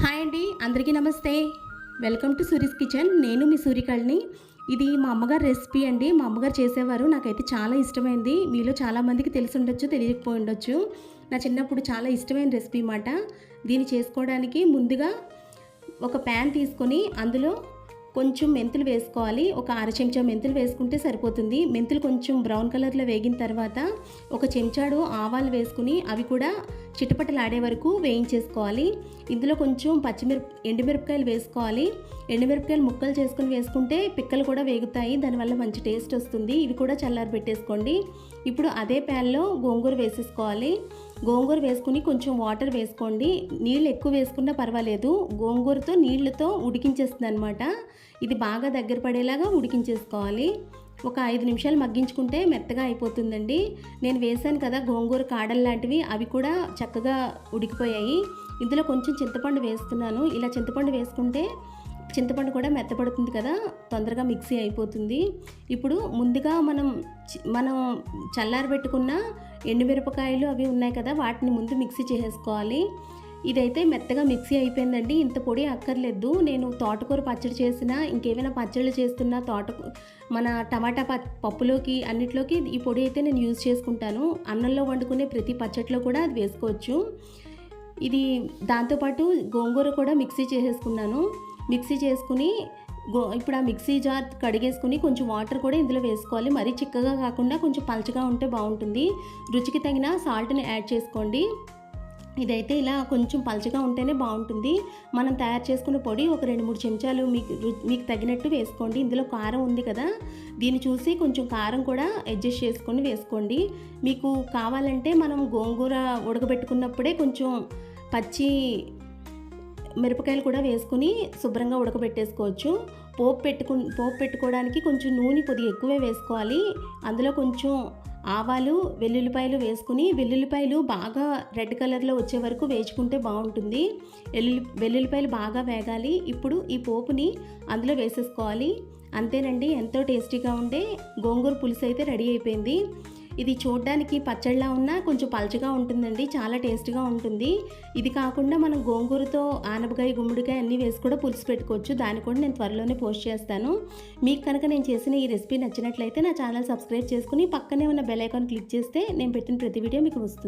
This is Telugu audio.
హాయ్ అండి అందరికీ నమస్తే. వెల్కమ్ టు సూరీస్ కిచెన్ నేను మీ సూర్యకళని. ఇది మా అమ్మగారు రెసిపీ అండి. మా అమ్మగారు చేసేవారు. నాకైతే చాలా ఇష్టమైంది. మీలో చాలామందికి తెలిసి ఉండొచ్చు తెలియకపోయి ఉండొచ్చు. నా చిన్నప్పుడు చాలా ఇష్టమైన రెసిపీ మాట దీన్ని చేసుకోవడానికి ముందుగా ఒక ప్యాన్ తీసుకొని అందులో కొంచెం మెంతులు వేసుకోవాలి. ఒక అర చెంచా మెంతులు వేసుకుంటే సరిపోతుంది. మెంతులు కొంచెం బ్రౌన్ కలర్లో వేగిన తర్వాత ఒక చెంచాడు ఆవాలు వేసుకుని అవి కూడా చిటపటలాడే వరకు వేయించేసుకోవాలి. ఇందులో కొంచెం పచ్చిమిరప ఎండుమిరపకాయలు వేసుకోవాలి. ఎండుమిరపకాయలు ముక్కలు చేసుకుని వేసుకుంటే పిక్కలు కూడా వేగుతాయి. దానివల్ల మంచి టేస్ట్ వస్తుంది. ఇవి కూడా చల్లారి పెట్టేసుకోండి ఇప్పుడు అదే ప్యాన్లో గోంగూర వేసేసుకోవాలి. గోంగూర వేసుకుని కొంచెం వాటర్ వేసుకోండి. నీళ్ళు ఎక్కువ వేసుకున్నా పర్వాలేదు. గోంగూరతో నీళ్ళతో ఉడికించేస్తుంది అనమాట ఇది బాగా దగ్గర పడేలాగా ఉడికించేసుకోవాలి. ఒక ఐదు నిమిషాలు మగ్గించుకుంటే మెత్తగా అయిపోతుందండి. నేను వేసాను కదా గోంగూర కాడలు లాంటివి అవి కూడా చక్కగా ఉడికిపోయాయి. ఇందులో కొంచెం చింతపండు వేస్తున్నాను. ఇలా చింతపండు వేసుకుంటే చింతపండు కూడా మెత్తపడుతుంది కదా తొందరగా మిక్సీ అయిపోతుంది. ఇప్పుడు ముందుగా మనం చి- మనం చల్లారబెట్టుకున్న ఎండుమిరపకాయలు అవి ఉన్నాయి కదా వాటిని ముందు మిక్సీ చేసేసుకోవాలి. ఇదైతే మెత్తగా మిక్సీ అయిపోయిందండి ఇంత పొడి అక్కర్లేదు. నేను తోటకూర పచ్చడి చేసినా ఇంకేమైనా పచ్చళ్ళు చేస్తున్నా తోట మన టమాటా ప- పప్పులోకి అన్నిట్లోకి ఈ పొడి అయితే నేను యూజ్ చేసుకుంటాను. అన్నంలో వండుకునే ప్రతి పచ్చడిలో కూడా అది వేసుకోవచ్చు. ఇది దాంతోపాటు గోంగూర కూడా మిక్సీ చేసేసుకున్నాను. మిక్సీ చేసుకుని గో ఇప్పుడు ఆ మిక్సీ జార్ కడిగేసుకుని కొంచెం వాటర్ కూడా ఇందులో వేసుకోవాలి. మరీ చిక్కగా కాకుండా కొంచెం పలచగా ఉంటే బాగుంటుంది. రుచికి తగిన సాల్ట్ని యాడ్ చేసుకోండి. ఇదైతే ఇలా కొంచెం పలచగా ఉంటేనే బాగుంటుంది. మనం తయారు చేసుకున్న పొడి ఒక రెండు మూడు చెంచాలు మీకు మీకు తగినట్టు వేసుకోండి. ఇందులో కారం ఉంది కదా దీన్ని చూసి కొంచెం కారం కూడా అడ్జస్ట్ చేసుకొని వేసుకోండి. మీకు కావాలంటే మనం గోంగూర ఉడకబెట్టుకున్నప్పుడే కొంచెం పచ్చి మిరపకాయలు కూడా వేసుకుని శుభ్రంగా ఉడకబెట్టేసుకోవచ్చు. పోపు పెట్టుకు పోపు పెట్టుకోవడానికి కొంచెం నూనె కొద్దిగా ఎక్కువే వేసుకోవాలి. అందులో కొంచెం ఆవాలు వెల్లుల్లిపాయలు వేసుకుని వెల్లుల్లిపాయలు బాగా రెడ్ కలర్లో వచ్చే వరకు వేచుకుంటే బాగుంటుంది. వెల్లుల్లి వెల్లుల్లిపాయలు బాగా వేగాలి. ఇప్పుడు ఈ పోపుని అందులో వేసేసుకోవాలి. అంతేనండి ఎంతో టేస్టీగా ఉండే గోంగూర పులుసు అయితే రెడీ అయిపోయింది. ఇది చూడడానికి పచ్చడిలా ఉన్నా కొంచెం పలచగా ఉంటుందండి చాలా టేస్ట్గా ఉంటుంది. ఇది కాకుండా మనం గోంగూరతో ఆనపకాయ గుమ్మడికాయ అన్నీ వేసి కూడా పులుసు పెట్టుకోవచ్చు. దాన్ని కూడా నేను త్వరలోనే పోస్ట్ చేస్తాను. మీకు కనుక నేను చేసిన ఈ రెసిపీ నచ్చినట్లయితే నా ఛానల్ సబ్స్క్రైబ్ చేసుకుని పక్కనే ఉన్న బెల్ ఐకాన్ క్లిక్ చేస్తే నేను పెట్టిన ప్రతి వీడియో మీకు వస్తుంది.